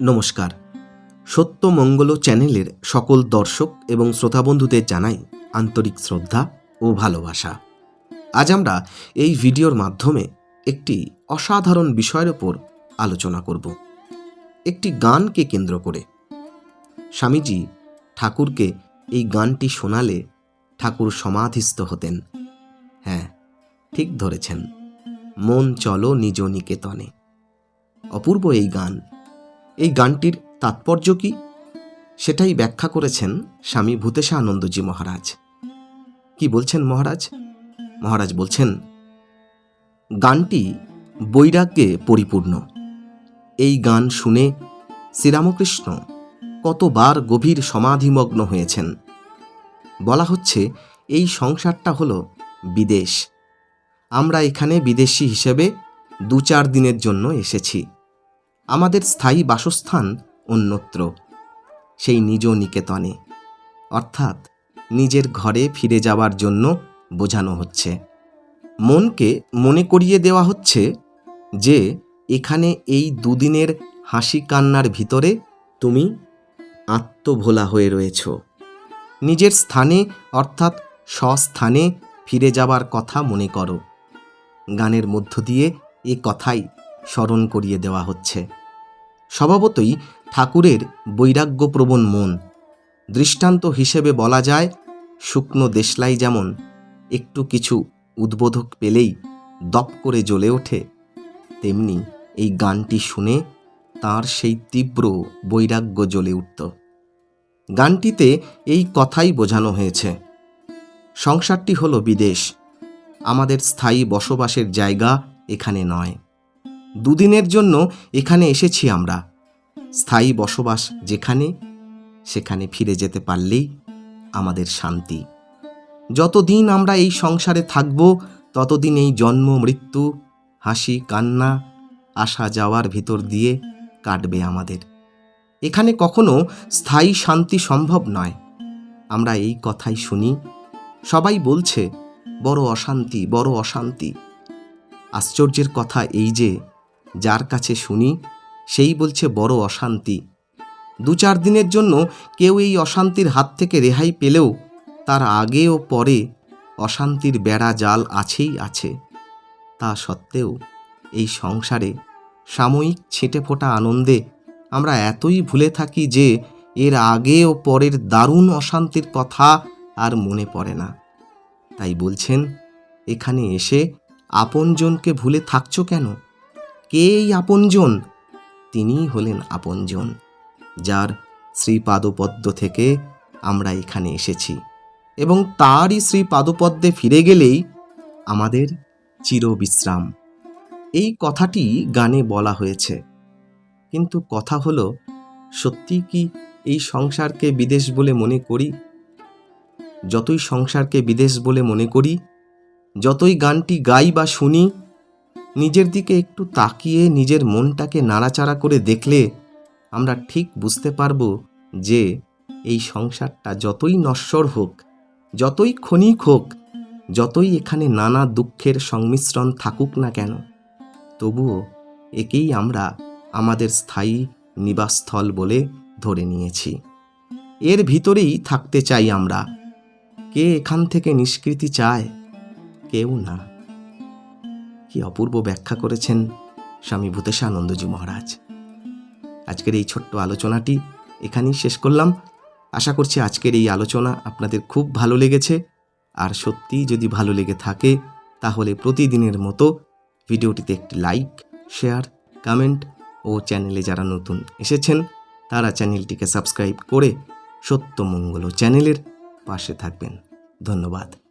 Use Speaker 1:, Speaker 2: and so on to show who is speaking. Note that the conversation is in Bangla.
Speaker 1: নমস্কার। সত্যমঙ্গল চ্যানেলের সকল দর্শক এবং শ্রোতাবন্ধুদের জানাই আন্তরিক শ্রদ্ধা ও ভালোবাসা। আজ আমরা এই ভিডিওর মাধ্যমে একটি অসাধারণ বিষয়ের ওপর আলোচনা করব। একটি গানকে কেন্দ্র করে। স্বামীজি ঠাকুরকে এই গানটি শোনালে ঠাকুর সমাধিস্থ হতেন। হ্যাঁ ঠিক ধরেছেন। মন চলো নিজ নিকেতনে। অপূর্ব এই গান এই গানটির তাৎপর্য কি? সেটাই ব্যাখ্যা করেছেন স্বামী ভূতেশা আনন্দজি মহারাজ। কি বলছেন মহারাজ? মহারাজ বলছেন, গানটি বৈরাগ্যে পরিপূর্ণ। এই গান শুনে শ্রীরামকৃষ্ণ কতবার গভীর সমাধিমগ্ন হয়েছেন। বলা হচ্ছে, এই সংসারটা হলো বিদেশ। আমরা এখানে বিদেশি হিসেবে দু চার দিনের জন্য এসেছি। আমাদের স্থায়ী বাসস্থান অন্যত্র, সেই নিজ নিকেতনে। অর্থাৎ নিজের ঘরে ফিরে যাওয়ার জন্য বোঝানো হচ্ছে। মনকে মনে করিয়ে দেওয়া হচ্ছে যে, এখানে এই দুদিনের হাসি কান্নার ভিতরে তুমি আত্মভোলা হয়ে রয়েছ। নিজের স্থানে, অর্থাৎ স্বস্থানে ফিরে যাবার কথা মনে করো। গানের মধ্য দিয়ে এ কথাই স্মরণ করিয়ে দেওয়া হচ্ছে। স্বভাবতই ঠাকুরের বৈরাগ্যপ্রবণ মন। দৃষ্টান্ত হিসেবে বলা যায়, শুকনো দেশলাই যেমন একটু কিছু উদ্বোধক পেলেই দপ করে জ্বলে ওঠে, তেমনি এই গানটি শুনে তার সেই তীব্র বৈরাগ্য জ্বলে উঠত। গানটিতে এই কথাই বোঝানো হয়েছে, সংসারটি হলো বিদেশ, আমাদের স্থায়ী বসবাসের জায়গা এখানে নয়। দুদিনের জন্য এখানে এসেছি আমরা। স্থায়ী বসবাস যেখানে, সেখানে ফিরে যেতে পারলেই আমাদের শান্তি। যতদিন আমরা এই সংসারে থাকব, ততদিন এই জন্ম, মৃত্যু, হাসি, কান্না, আসা, যাওয়ার ভিতর দিয়ে কাটবে আমাদের। এখানে কখনো স্থায়ী শান্তি সম্ভব নয়। আমরা এই কথাই শুনি। সবাই বলছে, বড় অশান্তি বড় অশান্তি। আশ্চর্যের কথা এই যে যার কাছে শুনি, সেই বলছে, বড় অশান্তি। দু চার দিনের জন্য কেউ এই অশান্তির হাত থেকে রেহাই পেলেও তার আগে ও পরে অশান্তির বেড়া জাল আছেই আছে। তা সত্ত্বেও এই সংসারে সাময়িক ছিটে ফোটা আনন্দে আমরা এতই ভুলে থাকি যে এর আগে ও পরের দারুণ অশান্তির কথা আর মনে পড়ে না। তাই বলছেন, এখানে এসে আপনজনকে ভুলে থাকছো কেন? কে এই আপনজন? তিনিই হলেন আপনজন, যার শ্রীপাদপদ্ম থেকে আমরা এখানে এসেছি এবং তারই শ্রীপাদপদ্মে ফিরে গেলেই আমাদের চিরবিশ্রাম। এই কথাটি গানে বলা হয়েছে, কিন্তু কথা হলো, সত্যি কি এই সংসারকে বিদেশ বলে মনে করি? যতই সংসারকে বিদেশ বলে মনে করি, যতই গানটি গাই বা শুনি নিজের দিকে একটু তাকিয়ে নিজের মনটাকে নাড়াচাড়া করে দেখলে আমরা ঠিক বুঝতে পারব যে এই সংসারটা যতই নশ্বর হোক, যতই ক্ষণিক হোক, যতই এখানে নানা দুঃখের সংমিশ্রণ থাকুক না কেন, তবুও একেই আমরা আমাদের স্থায়ী নিবাসস্থল বলে ধরে নিয়েছি। এর ভিতরেই থাকতে চাই আমরা। কে এখান থেকে নিষ্কৃতি চায়? কেউ না। কি অপূর্ব ব্যাখ্যা করেছেন স্বামী ভূতেশানন্দজি মহারাজ। আজকের এই ছোট্ট আলোচনাটি এখানেই শেষ করলাম। আশা করছি আজকের এই আলোচনা আপনাদের খুব ভালো লেগেছে। আর সত্যিই যদি ভালো লেগে থাকে, তাহলে প্রতিদিনের মতো ভিডিওটিতে একটি লাইক, শেয়ার, কমেন্ট ও চ্যানেলে যারা নতুন এসেছেন, তারা চ্যানেলটিকে সাবস্ক্রাইব করে সত্যমঙ্গল চ্যানেলের পাশে থাকবেন। ধন্যবাদ।